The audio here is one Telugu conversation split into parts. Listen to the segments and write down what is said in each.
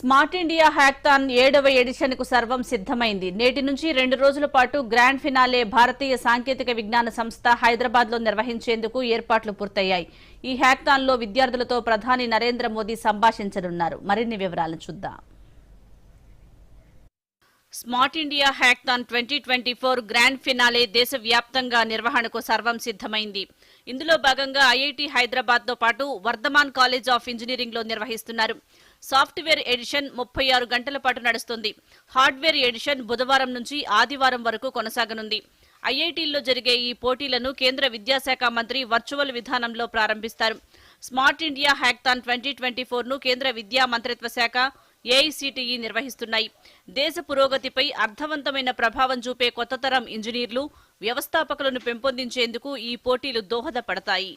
స్మార్ట్ ఇండియా హ్యాక్థాన్ ఏడవ ఎడిషన్కు సర్వం సిద్ధమైంది. నేటి నుంచి రెండు రోజుల పాటు గ్రాండ్ ఫినాలే భారతీయ సాంకేతిక విజ్ఞాన సంస్థ హైదరాబాద్లో నిర్వహించేందుకు ఏర్పాట్లు పూర్తయ్యాయి. ఈ హ్యాక్థాన్లో విద్యార్థులతో ప్రధాని నరేంద్ర మోదీ సంభాషించనున్నారు. మరిన్ని వివరాలు చూద్దాం. Smart India hackathon twenty twenty four grand finale దేశవ్యాప్తంగా నిర్వహణకు సర్వం సిద్ధమైంది. ఇందులో భాగంగా ఐఐటి హైదరాబాద్తో పాటు వర్ధమాన్ కాలేజ్ ఆఫ్ ఇంజనీరింగ్లో నిర్వహిస్తున్నారు. సాఫ్ట్వేర్ ఎడిషన్ ముప్పై ఆరు గంటల పాటు నడుస్తుంది. హార్డ్వేర్ ఎడిషన్ బుధవారం నుంచి ఆదివారం వరకు కొనసాగనుంది. ఐఐటీల్లో జరిగే ఈ పోటీలను కేంద్ర విద్యాశాఖ మంత్రి వర్చువల్ విధానంలో ప్రారంభిస్తారు. Smart India hackathon twenty twenty ఫోర్ను కేంద్ర విద్యా మంత్రిత్వ శాఖ ఏఐసిటిఈ నిర్వహిస్తున్నాయి. దేశ పురోగతిపై అర్థవంతమైన ప్రభావం చూపే కొత్త తరం ఇంజనీర్లు వ్యవస్థాపకులను పెంపొందించేందుకు ఈ పోటీలు దోహదపడతాయి.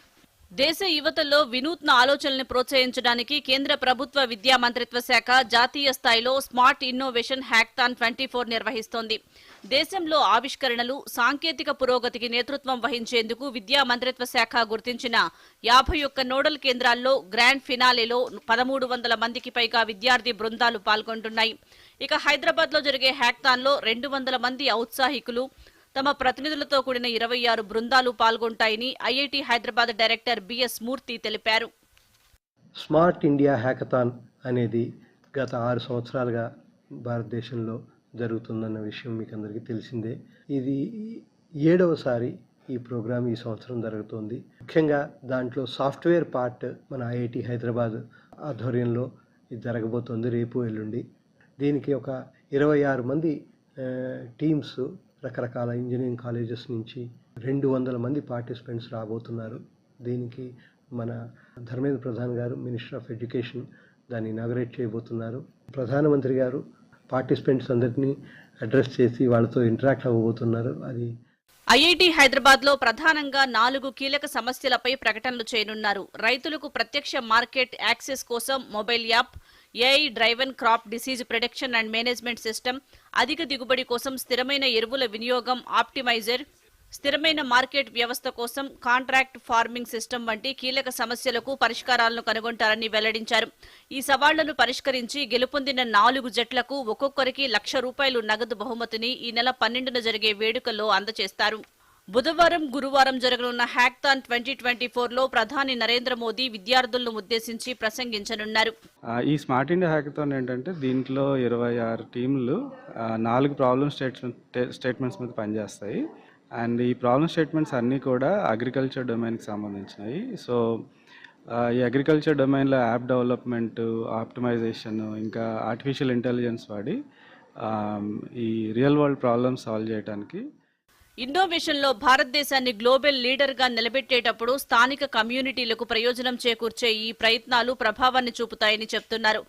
దేశ యువతలో వినూత్న ఆలోచనల్ని ప్రోత్సహించడానికి కేంద్ర ప్రభుత్వ విద్యా మంత్రిత్వ శాఖ జాతీయ స్థాయిలో smart innovation hackathon twenty four నిర్వహిస్తోంది. దేశంలో ఆవిష్కరణలు సాంకేతిక పురోగతికి నేతృత్వం వహించేందుకు విద్యా మంత్రిత్వ శాఖ గుర్తించిన యాభై ఒక్క నోడల్ కేంద్రాల్లో గ్రాండ్ ఫినాలేలో పదమూడు వందల మందికి పైగా విద్యార్థి బృందాలు పాల్గొంటున్నాయి. ఇక హైదరాబాద్లో జరిగే హ్యాక్థాన్లో రెండు వందల మంది ఔత్సాహికులు తమ ప్రతినిధులతో కూడిన ఇరవై ఆరు బృందాలు పాల్గొంటాయని IIT Hyderabad director BS Murthy తెలిపారు. స్మార్ట్ ఇండియా హ్యాకథాన్ అనేది గత ఆరు సంవత్సరాలుగా భారతదేశంలో జరుగుతుందన్న విషయం మీకు అందరికీ తెలిసిందే. ఇది ఏడవసారి ఈ ప్రోగ్రాం ఈ సంవత్సరం జరుగుతోంది. ముఖ్యంగా దాంట్లో సాఫ్ట్వేర్ పార్ట్ మన ఐఐటి హైదరాబాద్ ఆధ్వర్యంలో ఇది జరగబోతోంది రేపు ఎల్లుండి. దీనికి ఒక ఇరవై ఆరు మంది టీమ్స్ రకరకాల ఇంజనీరింగ్ కాలేజెస్ నుంచి రెండు వందల మంది పార్టిసిపెంట్స్ రాబోతున్నారు. దీనికి మన Dharmendra Pradhan garu minister of education దాన్ని ఇనాగరేట్ చేయబోతున్నారు. ప్రధానమంత్రి గారు పార్టిసిపెంట్స్ అందరినీ అడ్రస్ చేసి వాళ్ళతో ఇంటరాక్ట్ అవ్వబోతున్నారు. అది ఐఐటి హైదరాబాద్లో ప్రధానంగా నాలుగు కీలక సమస్యలపై ప్రకటనలు చేయనున్నారు. రైతులకు ప్రత్యక్ష మార్కెట్ యాక్సెస్ కోసం mobile app AI driven crop disease production and management system అధిక దిగుబడి కోసం స్థిరమైన ఎరువుల వినియోగం ఆప్టిమైజర్ స్థిరమైన మార్కెట్ వ్యవస్థ కోసం కాంట్రాక్ట్ ఫార్మింగ్ సిస్టమ్ వంటి కీలక సమస్యలకు పరిష్కారాలను కనుగొంటారని వెల్లడించారు. ఈ సవాళ్ళను పరిష్కరించి గెలుపొందిన నాలుగు జట్లకు ఒక్కొక్కరికి లక్ష రూపాయలు నగదు బహుమతిని ఈ నెల పన్నెండున జరిగే వేడుకల్లో అందజేస్తారు బుధవారం గురువారం జరగనున్న హ్యాక్థాన్ ట్వంటీ ట్వంటీ ఫోర్లో ప్రధాని నరేంద్ర మోదీ విద్యార్థులను ఉద్దేశించి ప్రసంగించనున్నారు. ఈ స్మార్ట్ ఇండియా హ్యాక్థాన్ ఏంటంటే దీంట్లో ఇరవై ఆరు టీంలు నాలుగు ప్రాబ్లమ్ స్టేట్మెంట్ స్టేట్మెంట్స్ మీద పనిచేస్తాయి. అండ్ ఈ ప్రాబ్లమ్ స్టేట్మెంట్స్ అన్నీ కూడా అగ్రికల్చర్ డొమైన్కి సంబంధించినవి. సో ఈ అగ్రికల్చర్ డొమైన్లో యాప్ డెవలప్మెంట్ ఆప్టిమైజేషన్ ఇంకా ఆర్టిఫిషియల్ ఇంటెలిజెన్స్ వాడి ఈ రియల్ వరల్డ్ ప్రాబ్లమ్స్ సాల్వ్ చేయడానికి ఇన్నోవేషన్లో భారతదేశాన్ని గ్లోబల్ లీడర్గా నిలబెట్టేటప్పుడు స్థానిక కమ్యూనిటీలకు ప్రయోజనం చేకూర్చే ఈ ప్రయత్నాలు ప్రభావాన్ని చూపుతాయని చెప్తున్నారు.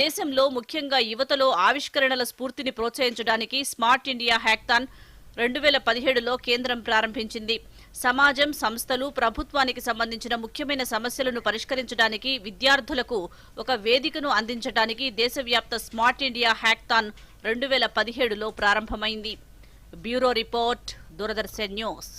దేశంలో ముఖ్యంగా యువతలో ఆవిష్కరణల స్ఫూర్తిని ప్రోత్సహించడానికి స్మార్ట్ ఇండియా హ్యాక్థాన్ రెండు వేల పదిహేడులో కేంద్రం ప్రారంభించింది. సమాజం సంస్థలు ప్రభుత్వానికి సంబంధించిన ముఖ్యమైన సమస్యలను పరిష్కరించడానికి విద్యార్థులకు ఒక వేదికను అందించడానికి దేశవ్యాప్త స్మార్ట్ ఇండియా హ్యాక్థాన్ రెండు వేల పదిహేడులో ప్రారంభమైంది. Bureau report. దూరదర్శన్ న్యూస్